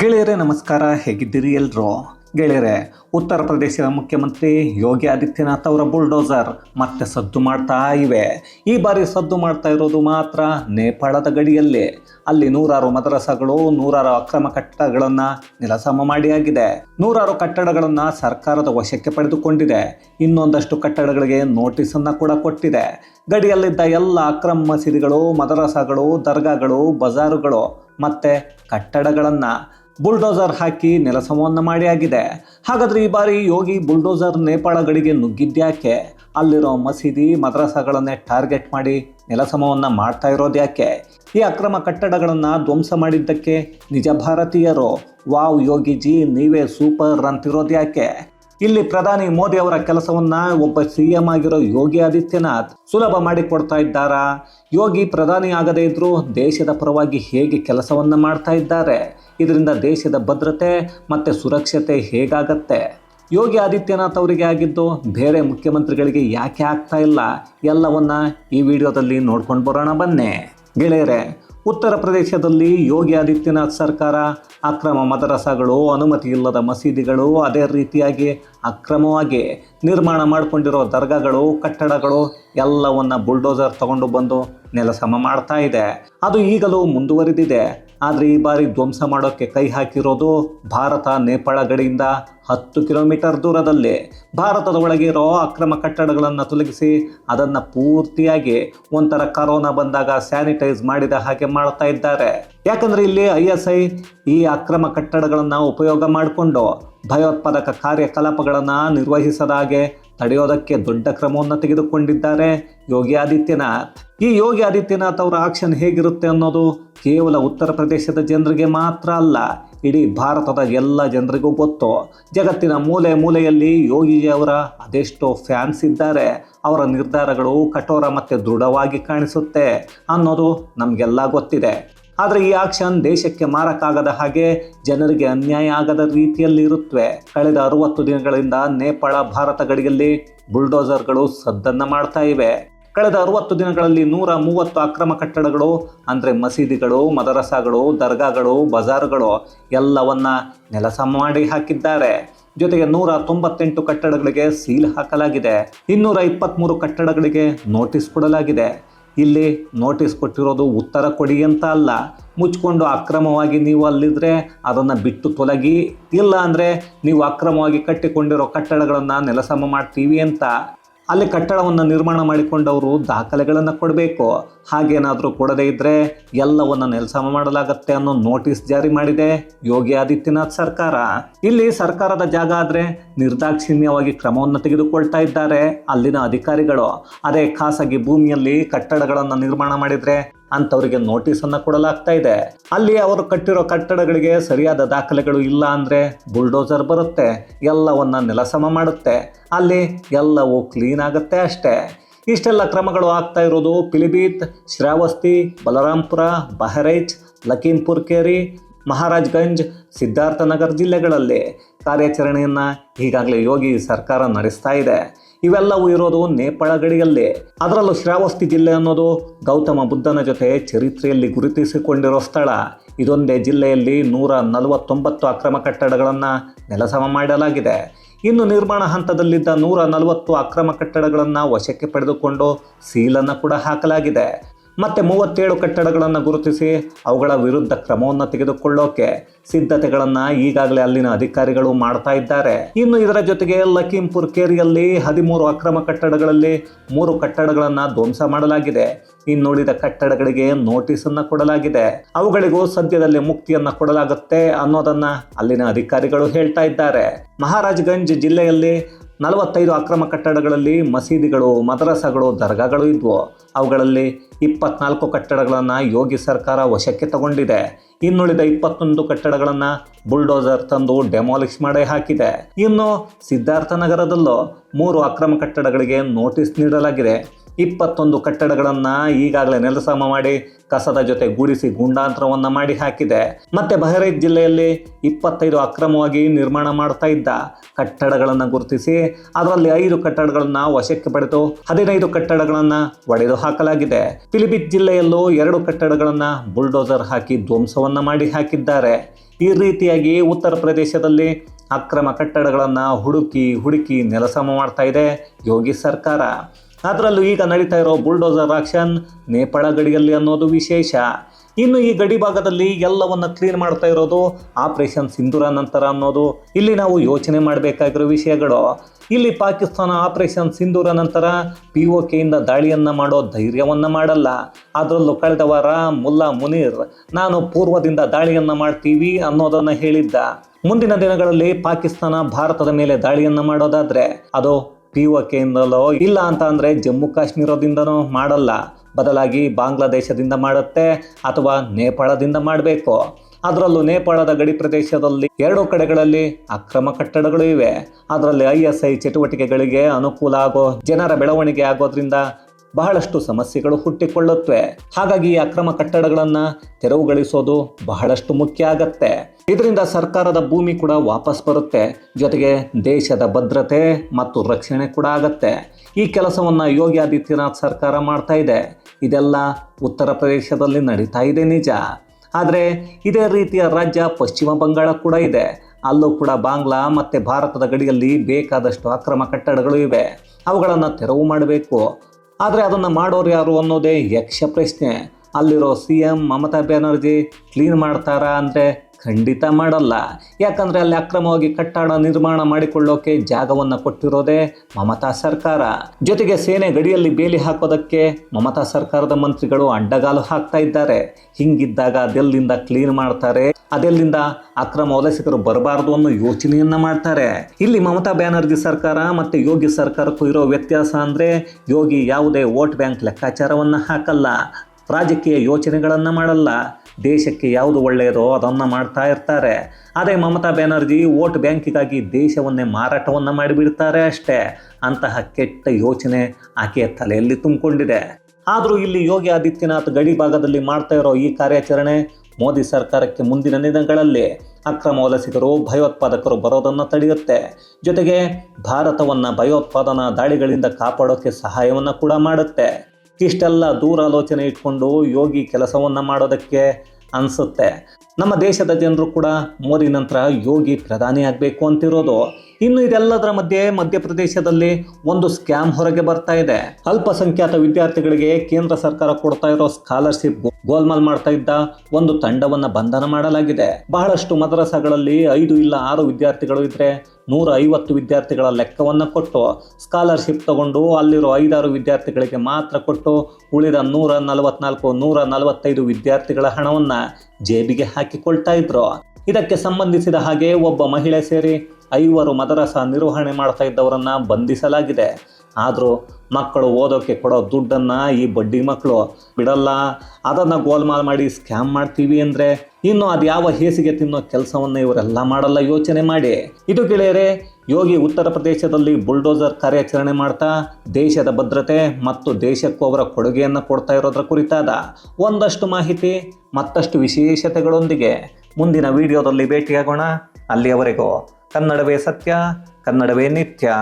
ಗೆಳೆಯರೇ, ನಮಸ್ಕಾರ. ಹೇಗಿದ್ದೀರಿ ಎಲ್ರು? ಗೆಳೆಯರೆ, ಉತ್ತರ ಪ್ರದೇಶದ ಮುಖ್ಯಮಂತ್ರಿ ಯೋಗಿ ಆದಿತ್ಯನಾಥ್ ಅವರ ಬುಲ್ಡೋಸರ್ ಮತ್ತೆ ಸದ್ದು ಮಾಡ್ತಾ ಇವೆ. ಈ ಬಾರಿ ಸದ್ದು ಮಾಡ್ತಾ ಇರೋದು ಮಾತ್ರ ನೇಪಾಳದ ಗಡಿಯಲ್ಲಿ. ಅಲ್ಲಿ ನೂರಾರು ಮದರಸಗಳು, ನೂರಾರು ಅಕ್ರಮ ಕಟ್ಟಡಗಳನ್ನು ನೆಲಸಮ ಮಾಡಿಯಾಗಿದೆ. ನೂರಾರು ಕಟ್ಟಡಗಳನ್ನು ಸರ್ಕಾರದ ವಶಕ್ಕೆ ಪಡೆದುಕೊಂಡಿದೆ. ಇನ್ನೊಂದಷ್ಟು ಕಟ್ಟಡಗಳಿಗೆ ನೋಟಿಸನ್ನು ಕೂಡ ಕೊಟ್ಟಿದೆ. ಗಡಿಯಲ್ಲಿದ್ದ ಎಲ್ಲ ಅಕ್ರಮ ಮಸೀದಿಗಳು, ಮದರಸಗಳು, ದರ್ಗಾಗಳು, ಬಜಾರುಗಳು ಮತ್ತು ಕಟ್ಟಡಗಳನ್ನು ಬುಲ್ಡೋಸರ್ ಹಾಕಿ ನೆಲಸಮವನ್ನು ಮಾಡಿ ಆಗಿದೆ. ಹಾಗಾದರೆ ಈ ಬಾರಿ ಯೋಗಿ ಬುಲ್ಡೋಸರ್ ನೇಪಾಳ ಗಡಿಗೆ ನುಗ್ಗಿದ್ಯಾಕೆ ಅಲ್ಲಿರೋ ಮಸೀದಿ ಮದ್ರಸಾಗಳನ್ನೇ ಟಾರ್ಗೆಟ್ ಮಾಡಿ ನೆಲಸಮವನ್ನು ಮಾಡ್ತಾ ಇರೋದು ಯಾಕೆ? ಈ ಅಕ್ರಮ ಕಟ್ಟಡಗಳನ್ನು ಧ್ವಂಸ ಮಾಡಿದ್ದಕ್ಕೆ ನಿಜ ಭಾರತೀಯರು. ವಾವ್ ಯೋಗಿಜಿ, ನೀವೇ ಸೂಪರ್ ಅಂತಿರೋದು ಯಾಕೆ? ಇಲ್ಲಿ ಪ್ರಧಾನಿ ಮೋದಿ ಅವರ ಕೆಲಸವನ್ನ ಒಬ್ಬ ಸಿ ಎಂ ಆಗಿರೋ ಯೋಗಿ ಆದಿತ್ಯನಾಥ್ ಸುಲಭ ಮಾಡಿಕೊಡ್ತಾ ಇದ್ದಾರಾ? ಯೋಗಿ ಪ್ರಧಾನಿ ಆಗದೇ ಇದ್ರೂ ದೇಶದ ಪರವಾಗಿ ಹೇಗೆ ಕೆಲಸವನ್ನ ಮಾಡ್ತಾ ಇದ್ದಾರೆ? ಇದರಿಂದ ದೇಶದ ಭದ್ರತೆ ಮತ್ತೆ ಸುರಕ್ಷತೆ ಹೇಗಾಗತ್ತೆ? ಯೋಗಿ ಆದಿತ್ಯನಾಥ್ ಅವರಿಗೆ ಆಗಿದ್ದು ಬೇರೆ ಮುಖ್ಯಮಂತ್ರಿಗಳಿಗೆ ಯಾಕೆ ಆಗ್ತಾ ಇಲ್ಲ? ಎಲ್ಲವನ್ನ ಈ ವಿಡಿಯೋದಲ್ಲಿ ನೋಡ್ಕೊಂಡು ಬರೋಣ ಬನ್ನಿ. ಗೆಳೆಯರೆ ಉತ್ತರ ಪ್ರದೇಶದಲ್ಲಿ ಯೋಗಿ ಆದಿತ್ಯನಾಥ್ ಸರ್ಕಾರ ಅಕ್ರಮ ಮದರಸಗಳು ಅನುಮತಿ ಇಲ್ಲದ ಮಸೀದಿಗಳು, ಅದೇ ರೀತಿಯಾಗಿ ಅಕ್ರಮವಾಗಿ ನಿರ್ಮಾಣ ಮಾಡಿಕೊಂಡಿರೋ ದರ್ಗಾಗಳು, ಕಟ್ಟಡಗಳು ಎಲ್ಲವನ್ನ ಬುಲ್ಡೋಸರ್ ತಗೊಂಡು ಬಂದು ನೆಲಸಮ ಮಾಡ್ತಾ ಇದೆ. ಅದು ಈಗಲೂ ಮುಂದುವರಿದಿದೆ. ಆದರೆ ಈ ಬಾರಿ ಧ್ವಂಸ ಮಾಡೋಕ್ಕೆ ಕೈ ಹಾಕಿರೋದು ಭಾರತ ನೇಪಾಳ ಗಡಿಯಿಂದ ಹತ್ತು ಕಿಲೋಮೀಟರ್ ದೂರದಲ್ಲಿ. ಭಾರತದ ಒಳಗೆ ಇರೋ ಅಕ್ರಮ ಕಟ್ಟಡಗಳನ್ನು ತೊಲಗಿಸಿ ಅದನ್ನು ಪೂರ್ತಿಯಾಗಿ ಒಂಥರ ಕರೋನಾ ಬಂದಾಗ ಸ್ಯಾನಿಟೈಸ್ ಮಾಡಿದ ಹಾಗೆ ಮಾಡ್ತಾ ಇದ್ದಾರೆ. ಯಾಕಂದರೆ ಇಲ್ಲಿ ಐ ಎಸ್ ಐ ಈ ಅಕ್ರಮ ಕಟ್ಟಡಗಳನ್ನು ಉಪಯೋಗ ಮಾಡಿಕೊಂಡು ಭಯೋತ್ಪಾದಕ ಕಾರ್ಯಕಲಾಪಗಳನ್ನು ನಿರ್ವಹಿಸದ ಹಾಗೆ ತಡೆಯೋದಕ್ಕೆ ದೊಡ್ಡ ಕ್ರಮವನ್ನು ತೆಗೆದುಕೊಂಡಿದ್ದಾರೆ. ಯೋಗಿ ಆದಿತ್ಯನಾಥ್. ಈ ಯೋಗಿ ಆದಿತ್ಯನಾಥ್ ಅವರ ಆಕ್ಷನ್ ಹೇಗಿರುತ್ತೆ ಅನ್ನೋದು ಕೇವಲ ಉತ್ತರ ಪ್ರದೇಶದ ಜನರಿಗೆ ಮಾತ್ರ ಅಲ್ಲ, ಇಡೀ ಭಾರತದ ಎಲ್ಲ ಜನರಿಗೂ ಗೊತ್ತು. ಜಗತ್ತಿನ ಮೂಲೆ ಮೂಲೆಯಲ್ಲಿ ಯೋಗಿಯವರ ಅದೆಷ್ಟೋ ಫ್ಯಾನ್ಸ್ ಇದ್ದಾರೆ. ಅವರ ನಿರ್ಧಾರಗಳು ಕಠೋರ ಮತ್ತು ದೃಢವಾಗಿ ಕಾಣಿಸುತ್ತೆ ಅನ್ನೋದು ನಮಗೆಲ್ಲ ಗೊತ್ತಿದೆ. ಆದರೆ ಈ ಆಕ್ಷನ್ ದೇಶಕ್ಕೆ ಮಾರಕ್ಕಾಗದ ಹಾಗೆ ಜನರಿಗೆ ಅನ್ಯಾಯ ಆಗದ ರೀತಿಯಲ್ಲಿ ಇರುತ್ತವೆ ಕಳೆದ ಅರವತ್ತು ದಿನಗಳಿಂದ ನೇಪಾಳ, ಭಾರತ ಗಡಿಯಲ್ಲಿ ಬುಲ್ಡೋಸರ್ಗಳು ಸದ್ದನ್ನು ಮಾಡ್ತಾ ಇವೆ. ಕಳೆದ ಅರವತ್ತು ದಿನಗಳಲ್ಲಿ ನೂರ ಮೂವತ್ತು ಅಕ್ರಮ ಕಟ್ಟಡಗಳು, ಅಂದರೆ ಮಸೀದಿಗಳು, ಮದರಸಾಗಳು, ದರ್ಗಾಗಳು, ಬಜಾರುಗಳು ಎಲ್ಲವನ್ನ ನೆಲಸಮ ಮಾಡಿ ಹಾಕಿದ್ದಾರೆ. ಜೊತೆಗೆ ನೂರ ತೊಂಬತ್ತೆಂಟು ಕಟ್ಟಡಗಳಿಗೆ ಸೀಲ್ ಹಾಕಲಾಗಿದೆ. ಇನ್ನೂರ ಇಪ್ಪತ್ತ್ಮೂರು ಕಟ್ಟಡಗಳಿಗೆ ನೋಟಿಸ್ ಕೊಡಲಾಗಿದೆ. ಇಲ್ಲಿ ನೋಟಿಸ್ ಕೊಟ್ಟಿರೋದು ಉತ್ತರ ಕೊಡಿ ಅಂತ ಅಲ್ಲ. ಮುಚ್ಕೊಂಡು ಅಕ್ರಮವಾಗಿ ನೀವು ಅಲ್ಲಿದ್ರೆ ಅದನ್ನು ಬಿಟ್ಟು ತೊಲಗಿ. ಇಲ್ಲ ಅಂದರೆ ನೀವು ಅಕ್ರಮವಾಗಿ ಕಟ್ಟಿಕೊಂಡಿರೋ ಕಟ್ಟಡಗಳನ್ನು ನೆಲಸಮ ಮಾಡ್ತೀವಿ ಅಂತ. ಅಲ್ಲಿ ಕಟ್ಟಡವನ್ನು ನಿರ್ಮಾಣ ಮಾಡಿಕೊಂಡವರು ದಾಖಲೆಗಳನ್ನು ಕೊಡಬೇಕು. ಹಾಗೇನಾದರೂ ಕೊಡದೇ ಇದ್ದರೆ ಎಲ್ಲವನ್ನು ನೆಲಸಮ ಮಾಡಲಾಗತ್ತೆ ಅನ್ನೋ ನೋಟಿಸ್ ಜಾರಿ ಮಾಡಿದೆ ಯೋಗಿ ಆದಿತ್ಯನಾಥ್ ಸರ್ಕಾರ. ಇಲ್ಲಿ ಸರ್ಕಾರದ ಜಾಗ ಆದರೆ ನಿರ್ದಾಕ್ಷಿಣ್ಯವಾಗಿ ಕ್ರಮವನ್ನು ತೆಗೆದುಕೊಳ್ತಾ ಇದ್ದಾರೆ ಅಲ್ಲಿನ ಅಧಿಕಾರಿಗಳು. ಅದೇ ಖಾಸಗಿ ಭೂಮಿಯಲ್ಲಿ ಕಟ್ಟಡಗಳನ್ನು ನಿರ್ಮಾಣ ಮಾಡಿದರೆ ಅಂಥವರಿಗೆ ನೋಟಿಸನ್ನು ಕೊಡಲಾಗ್ತಾ ಇದೆ. ಅಲ್ಲಿ ಅವರು ಕಟ್ಟಿರೋ ಕಟ್ಟಡಗಳಿಗೆ ಸರಿಯಾದ ದಾಖಲೆಗಳು ಇಲ್ಲ ಅಂದರೆ ಬುಲ್ಡೋಸರ್ ಬರುತ್ತೆ, ಎಲ್ಲವನ್ನ ನೆಲಸಮ ಮಾಡುತ್ತೆ. ಅಲ್ಲಿ ಎಲ್ಲವೂ ಕ್ಲೀನ್ ಆಗುತ್ತೆ ಅಷ್ಟೇ. ಇಷ್ಟೆಲ್ಲ ಕ್ರಮಗಳು ಆಗ್ತಾ ಇರೋದು ಪಿಲಿಭೀತ್ ಶ್ರಾವಸ್ತಿ, ಬಲರಾಂಪುರ, ಬಹರೈಚ್, ಲಖೀಂಪುರ್, ಕೇರಿ ಮಹಾರಾಜ್ಗಂಜ್ ಸಿದ್ಧಾರ್ಥನಗರ್ ಜಿಲ್ಲೆಗಳಲ್ಲಿ ಕಾರ್ಯಾಚರಣೆಯನ್ನು ಈಗಾಗಲೇ ಯೋಗಿ ಸರ್ಕಾರ ನಡೆಸ್ತಾ ಇದೆ. ಇವೆಲ್ಲವೂ ಇರೋದು ನೇಪಾಳ ಗಡಿಯಲ್ಲಿ. ಅದರಲ್ಲೂ ಶ್ರಾವಸ್ತಿ ಜಿಲ್ಲೆ ಅನ್ನೋದು ಗೌತಮ ಬುದ್ಧನ ಜೊತೆ ಚರಿತ್ರೆಯಲ್ಲಿ ಗುರುತಿಸಿಕೊಂಡಿರೋ ಸ್ಥಳ. ಇದೊಂದೇ ಜಿಲ್ಲೆಯಲ್ಲಿ ನೂರ ನಲವತ್ತೊಂಬತ್ತು ಅಕ್ರಮ ಕಟ್ಟಡಗಳನ್ನು ನೆಲಸಮ ಮಾಡಲಾಗಿದೆ. ಇನ್ನು ನಿರ್ಮಾಣ ಹಂತದಲ್ಲಿದ್ದ ನೂರ ನಲವತ್ತು ಅಕ್ರಮ ಕಟ್ಟಡಗಳನ್ನು ವಶಕ್ಕೆ ಪಡೆದುಕೊಂಡು ಸೀಲನ್ನು ಕೂಡ ಹಾಕಲಾಗಿದೆ. ಮತ್ತೆ ಮೂವತ್ತೇಳು ಕಟ್ಟಡಗಳನ್ನು ಗುರುತಿಸಿ ಅವುಗಳ ವಿರುದ್ಧ ಕ್ರಮವನ್ನು ತೆಗೆದುಕೊಳ್ಳೋಕೆ ಸಿದ್ಧತೆಗಳನ್ನು ಈಗಾಗಲೇ ಅಲ್ಲಿನ ಅಧಿಕಾರಿಗಳು ಮಾಡ್ತಾ ಇದ್ದಾರೆ. ಇನ್ನು ಇದರ ಜೊತೆಗೆ ಲಖೀಂಪುರ್ ಕೇರಿಯಲ್ಲಿ ಹದಿಮೂರು ಅಕ್ರಮ ಕಟ್ಟಡಗಳಲ್ಲಿ ಮೂರು ಕಟ್ಟಡಗಳನ್ನು ಧ್ವಂಸ ಮಾಡಲಾಗಿದೆ. ಇನ್ನುಳಿದ ಕಟ್ಟಡಗಳಿಗೆ ನೋಟಿಸ್ ಅನ್ನು ಕೊಡಲಾಗಿದೆ. ಅವುಗಳಿಗೂ ಸದ್ಯದಲ್ಲಿ ಮುಕ್ತಿಯನ್ನ ಕೊಡಲಾಗುತ್ತೆ ಅನ್ನೋದನ್ನ ಅಲ್ಲಿನ ಅಧಿಕಾರಿಗಳು ಹೇಳ್ತಾ ಇದ್ದಾರೆ. ಮಹಾರಾಜ್ಗಂಜ್ ಜಿಲ್ಲೆಯಲ್ಲಿ ನಲವತ್ತೈದು ಅಕ್ರಮ ಕಟ್ಟಡಗಳಲ್ಲಿ ಮಸೀದಿಗಳು, ಮದರಸಗಳು, ದರ್ಗಾಗಳು ಇದ್ವು. ಅವುಗಳಲ್ಲಿ ಇಪ್ಪತ್ನಾಲ್ಕು ಕಟ್ಟಡಗಳನ್ನು ಯೋಗಿ ಸರ್ಕಾರ ವಶಕ್ಕೆ ತಗೊಂಡಿದೆ. ಇನ್ನುಳಿದ ಇಪ್ಪತ್ತೊಂದು ಕಟ್ಟಡಗಳನ್ನು ಬುಲ್ಡೋಸರ್ ತಂದು ಡೆಮಾಲಿಷ್ ಮಾಡಿ ಹಾಕಿದೆ. ಇನ್ನು ಸಿದ್ಧಾರ್ಥನಗರದಲ್ಲೂ ಮೂರು ಅಕ್ರಮ ಕಟ್ಟಡಗಳಿಗೆ ನೋಟಿಸ್ ನೀಡಲಾಗಿದೆ. ಇಪ್ಪತ್ತೊಂದು ಕಟ್ಟಡಗಳನ್ನು ಈಗಾಗಲೇ ನೆಲಸಮ ಮಾಡಿ ಕಸದ ಜೊತೆ ಗೂಡಿಸಿ ಗುಂಡಾಂತರವನ್ನು ಮಾಡಿ ಹಾಕಿದೆ. ಮತ್ತೆ ಬಹರೇಜ್ ಜಿಲ್ಲೆಯಲ್ಲಿ ಇಪ್ಪತ್ತೈದು ಅಕ್ರಮವಾಗಿ ನಿರ್ಮಾಣ ಮಾಡ್ತಾ ಇದ್ದ ಕಟ್ಟಡಗಳನ್ನು ಗುರುತಿಸಿ ಅದರಲ್ಲಿ ಐದು ಕಟ್ಟಡಗಳನ್ನು ವಶಕ್ಕೆ ಪಡೆದು ಹದಿನೈದು ಕಟ್ಟಡಗಳನ್ನು ಒಡೆದು ಹಾಕಲಾಗಿದೆ. ಪಿಲಿಭಿತ್ ಜಿಲ್ಲೆಯಲ್ಲೂ ಎರಡು ಕಟ್ಟಡಗಳನ್ನು ಬುಲ್ಡೋಸರ್ ಹಾಕಿ ಧ್ವಂಸವನ್ನು ಮಾಡಿ ಹಾಕಿದ್ದಾರೆ. ಈ ರೀತಿಯಾಗಿ ಉತ್ತರ ಪ್ರದೇಶದಲ್ಲಿ ಅಕ್ರಮ ಕಟ್ಟಡಗಳನ್ನು ಹುಡುಕಿ ಹುಡುಕಿ ನೆಲಸಮ ಮಾಡ್ತಾ ಇದೆ ಯೋಗಿ ಸರ್ಕಾರ. ಅದರಲ್ಲೂ ಈಗ ನಡೀತಾ ಇರೋ ಬುಲ್ಡೋಸರ್ ಆಕ್ಷನ್ ನೇಪಾಳ ಗಡಿಯಲ್ಲಿ ಅನ್ನೋದು ವಿಶೇಷ. ಇನ್ನು ಈ ಗಡಿ ಭಾಗದಲ್ಲಿ ಎಲ್ಲವನ್ನ ಕ್ಲೀನ್ ಮಾಡ್ತಾ ಇರೋದು ಆಪರೇಷನ್ ಸಿಂಧೂರ ನಂತರ ಅನ್ನೋದು. ಇಲ್ಲಿ ನಾವು ಯೋಚನೆ ಮಾಡಬೇಕಾಗಿರೋ ವಿಷಯಗಳು. ಇಲ್ಲಿ ಪಾಕಿಸ್ತಾನ ಆಪರೇಷನ್ ಸಿಂಧೂರ ನಂತರ ಪಿ ಒ ಕೆಯಿಂದ ದಾಳಿಯನ್ನ ಮಾಡೋ ಧೈರ್ಯವನ್ನ ಮಾಡಲ್ಲ. ಅದರಲ್ಲೂ ಕಳೆದ ವಾರ ಮುಲ್ಲಾ ಮುನೀರ್, ನಾನು ಪೂರ್ವದಿಂದ ದಾಳಿಯನ್ನ ಮಾಡ್ತೀವಿ ಅನ್ನೋದನ್ನ ಹೇಳಿದ್ದ. ಮುಂದಿನ ದಿನಗಳಲ್ಲಿ ಪಾಕಿಸ್ತಾನ ಭಾರತದ ಮೇಲೆ ದಾಳಿಯನ್ನ ಮಾಡೋದಾದ್ರೆ, ಅದು ಪಿ ಒ ಕೆಯಿಂದಲೋ ಇಲ್ಲ ಅಂತ ಅಂದರೆ ಜಮ್ಮು ಕಾಶ್ಮೀರದಿಂದನೂ ಮಾಡಲ್ಲ. ಬದಲಾಗಿ ಬಾಂಗ್ಲಾದೇಶದಿಂದ ಮಾಡುತ್ತೆ ಅಥವಾ ನೇಪಾಳದಿಂದ ಮಾಡಬೇಕು. ಅದರಲ್ಲೂ ನೇಪಾಳದ ಗಡಿ ಪ್ರದೇಶದಲ್ಲಿ ಎರಡು ಕಡೆಗಳಲ್ಲಿ ಅಕ್ರಮ ಕಟ್ಟಡಗಳು ಇವೆ. ಅದರಲ್ಲಿ ಐ ಎಸ್ ಐ ಚಟುವಟಿಕೆಗಳಿಗೆ ಅನುಕೂಲ ಆಗೋ ಜನರ ಬೆಳವಣಿಗೆ ಆಗೋದ್ರಿಂದ ಬಹಳಷ್ಟು ಸಮಸ್ಯೆಗಳು ಹುಟ್ಟಿಕೊಳ್ಳುತ್ತವೆ. ಹಾಗಾಗಿ ಈ ಅಕ್ರಮ ಕಟ್ಟಡಗಳನ್ನು ತೆರವುಗೊಳಿಸೋದು ಬಹಳಷ್ಟು ಮುಖ್ಯ ಆಗತ್ತೆ. ಇದರಿಂದ ಸರ್ಕಾರದ ಭೂಮಿ ಕೂಡ ವಾಪಸ್ ಬರುತ್ತೆ. ಜೊತೆಗೆ ದೇಶದ ಭದ್ರತೆ ಮತ್ತು ರಕ್ಷಣೆ ಕೂಡ ಆಗತ್ತೆ. ಈ ಕೆಲಸವನ್ನು ಯೋಗಿ ಆದಿತ್ಯನಾಥ್ ಸರ್ಕಾರ ಮಾಡ್ತಾ ಇದೆ. ಇದೆಲ್ಲ ಉತ್ತರ ಪ್ರದೇಶದಲ್ಲಿ ನಡೀತಾ ಇದೆ ನಿಜ. ಆದರೆ ಇದೇ ರೀತಿಯ ರಾಜ್ಯ ಪಶ್ಚಿಮ ಬಂಗಾಳ ಕೂಡ ಇದೆ. ಅಲ್ಲೂ ಕೂಡ ಬಾಂಗ್ಲಾ ಮತ್ತು ಭಾರತದ ಗಡಿಯಲ್ಲಿ ಬೇಕಾದಷ್ಟು ಅಕ್ರಮ ಕಟ್ಟಡಗಳು ಇವೆ. ಅವುಗಳನ್ನು ತೆರವು ಮಾಡಬೇಕು. ಆದರೆ ಅದನ್ನು ಮಾಡೋರು ಯಾರು ಅನ್ನೋದೇ ಯಕ್ಷ ಪ್ರಶ್ನೆ ಅಲ್ಲಿರೋ C M Mamata Banerjee clean ಮಾಡ್ತಾರಾ ಅಂದರೆ ಖಂಡಿತ ಮಾಡಲ್ಲ. ಯಾಕಂದರೆ ಅಲ್ಲಿ ಅಕ್ರಮವಾಗಿ ಕಟ್ಟಡ ನಿರ್ಮಾಣ ಮಾಡಿಕೊಳ್ಳೋಕೆ ಜಾಗವನ್ನು ಕೊಟ್ಟಿರೋದೇ ಮಮತಾ ಸರ್ಕಾರ. ಜೊತೆಗೆ ಸೇನೆ ಗಡಿಯಲ್ಲಿ ಬೇಲಿ ಹಾಕೋದಕ್ಕೆ ಮಮತಾ ಸರ್ಕಾರದ ಮಂತ್ರಿಗಳು ಅಡ್ಡಗಾಲು ಹಾಕ್ತಾ ಇದ್ದಾರೆ. ಹಿಂಗಿದ್ದಾಗ ಅದೆಲ್ಲಿಂದ ಕ್ಲೀನ್ ಮಾಡ್ತಾರೆ? ಅದೆಲ್ಲಿಂದ ಅಕ್ರಮ ವಲಸಿಗರು ಬರಬಾರದು ಅನ್ನೋ ಯೋಚನೆಯನ್ನ ಮಾಡ್ತಾರೆ. ಇಲ್ಲಿ ಮಮತಾ ಬ್ಯಾನರ್ಜಿ ಸರ್ಕಾರ ಮತ್ತೆ ಯೋಗಿ ಸರ್ಕಾರಕ್ಕೂ ಇರೋ ವ್ಯತ್ಯಾಸ ಅಂದ್ರೆ ಯೋಗಿ ಯಾವುದೇ ವೋಟ್ ಬ್ಯಾಂಕ್ ಲೆಕ್ಕಾಚಾರವನ್ನ ಹಾಕಲ್ಲ. ರಾಜಕೀಯ ಯೋಚನೆಗಳನ್ನು ಮಾಡಲ್ಲ. ದೇಶಕ್ಕೆ ಯಾವುದು ಒಳ್ಳೆಯದೋ ಅದನ್ನು ಮಾಡ್ತಾ ಇರ್ತಾರೆ. ಅದೇ ಮಮತಾ ಬ್ಯಾನರ್ಜಿ ವೋಟ್ ಬ್ಯಾಂಕಿಗಾಗಿ ದೇಶವನ್ನೇ ಮಾರಾಟವನ್ನು ಮಾಡಿಬಿಡ್ತಾರೆ ಅಷ್ಟೇ. ಅಂತಹ ಕೆಟ್ಟ ಯೋಚನೆ ಆಕೆಯ ತಲೆಯಲ್ಲಿ ತುಂಬಿಕೊಂಡಿದೆ. ಆದರೂ ಇಲ್ಲಿ ಯೋಗಿ ಆದಿತ್ಯನಾಥ್ ಗಡಿ ಭಾಗದಲ್ಲಿ ಮಾಡ್ತಾ ಇರೋ ಈ ಕಾರ್ಯಾಚರಣೆ ಮೋದಿ ಸರ್ಕಾರಕ್ಕೆ ಮುಂದಿನ ದಿನಗಳಲ್ಲಿ ಅಕ್ರಮ ವಲಸಿಗರು, ಭಯೋತ್ಪಾದಕರು ಬರೋದನ್ನು ತಡೆಯುತ್ತೆ. ಜೊತೆಗೆ ಭಾರತವನ್ನು ಭಯೋತ್ಪಾದನಾ ದಾಳಿಗಳಿಂದ ಕಾಪಾಡೋಕ್ಕೆ ಸಹಾಯವನ್ನು ಕೂಡ ಮಾಡುತ್ತೆ. ಇಷ್ಟೆಲ್ಲ ದೂರಾಲೋಚನೆ ಇಟ್ಕೊಂಡು ಯೋಗಿ ಕೆಲಸವನ್ನು ಮಾಡೋದಕ್ಕೆ ಅನಿಸುತ್ತೆ. ನಮ್ಮ ದೇಶದ ಜನರು ಕೂಡ ಮೋದಿ ನಂತರ ಯೋಗಿ ಪ್ರಧಾನಿ ಆಗಬೇಕು ಅಂತಿರೋದು. ಇನ್ನು ಇದೆಲ್ಲದರ ಮಧ್ಯೆ ಮಧ್ಯಪ್ರದೇಶದಲ್ಲಿ ಒಂದು ಸ್ಕ್ಯಾಮ್ ಹೊರಗೆ ಬರ್ತಾ ಇದೆ. ಅಲ್ಪಸಂಖ್ಯಾತ ವಿದ್ಯಾರ್ಥಿಗಳಿಗೆ ಕೇಂದ್ರ ಸರ್ಕಾರ ಕೊಡ್ತಾ ಇರೋ ಸ್ಕಾಲರ್ಶಿಪ್ ಗೋಲ್ಮಾಲ್ ಮಾಡ್ತಾ ಇದ್ದ ಒಂದು ತಂಡವನ್ನ ಬಂಧನ ಮಾಡಲಾಗಿದೆ. ಬಹಳಷ್ಟು ಮದ್ರಸಾಗಳಲ್ಲಿ ಐದು ಇಲ್ಲ ಆರು ವಿದ್ಯಾರ್ಥಿಗಳು ಇದ್ರೆ ನೂರ ಐವತ್ತು ವಿದ್ಯಾರ್ಥಿಗಳ ಲೆಕ್ಕವನ್ನು ಕೊಟ್ಟು ಸ್ಕಾಲರ್ಶಿಪ್ ತಗೊಂಡು ಅಲ್ಲಿರೋ ಐದಾರು ವಿದ್ಯಾರ್ಥಿಗಳಿಗೆ ಮಾತ್ರ ಕೊಟ್ಟು ಉಳಿದ ನೂರ ನಲವತ್ನಾಲ್ಕು ನೂರ ನಲವತ್ತೈದು ವಿದ್ಯಾರ್ಥಿಗಳ ಹಣವನ್ನು ಜೇಬಿಗೆ ಹಾಕಿಕೊಳ್ತಾ ಇದ್ರು. ಇದಕ್ಕೆ ಸಂಬಂಧಿಸಿದ ಹಾಗೆ ಒಬ್ಬ ಮಹಿಳೆ ಸೇರಿ ಐವರು ಮದರಸ ನಿರ್ವಹಣೆ ಮಾಡ್ತಾ ಇದ್ದವರನ್ನು ಬಂಧಿಸಲಾಗಿದೆ. ಆದರೂ ಮಕ್ಕಳು ಓದೋಕ್ಕೆ ಕೊಡೋ ದುಡ್ಡನ್ನು ಈ ಬಡ್ಡಿ ಮಕ್ಕಳು ಬಿಡಲ್ಲ. ಅದನ್ನು ಗೋಲ್ಮಾಲ್ ಮಾಡಿ ಸ್ಕ್ಯಾಮ್ ಮಾಡ್ತೀವಿ ಅಂದರೆ ಇನ್ನು ಅದು ಯಾವ ಹೇಸಿಗೆ ತಿನ್ನೋ ಕೆಲಸವನ್ನು ಇವರೆಲ್ಲ ಮಾಡಲ್ಲ ಯೋಚನೆ ಮಾಡಿ. ಇದು ಗೆಳೆಯರೆ, ಯೋಗಿ ಉತ್ತರ ಪ್ರದೇಶದಲ್ಲಿ ಬುಲ್ಡೋಸರ್ ಕಾರ್ಯಾಚರಣೆ ಮಾಡ್ತಾ ದೇಶದ ಭದ್ರತೆ ಮತ್ತು ದೇಶಕ್ಕೂ ಅವರ ಕೊಡುಗೆಯನ್ನು ಕೊಡ್ತಾ ಇರೋದ್ರ ಕುರಿತಾದ ಒಂದಷ್ಟು ಮಾಹಿತಿ, ಮತ್ತಷ್ಟು ವಿಶೇಷತೆಗಳೊಂದಿಗೆ ಮುಂದಿನ ವಿಡಿಯೋದಲ್ಲಿ ಭೇಟಿಯಾಗೋಣ. ಅಲ್ಲಿಯವರೆಗೂ ಕನ್ನಡವೇ ಸತ್ಯ ಕನ್ನಡವೇ ನಿತ್ಯ.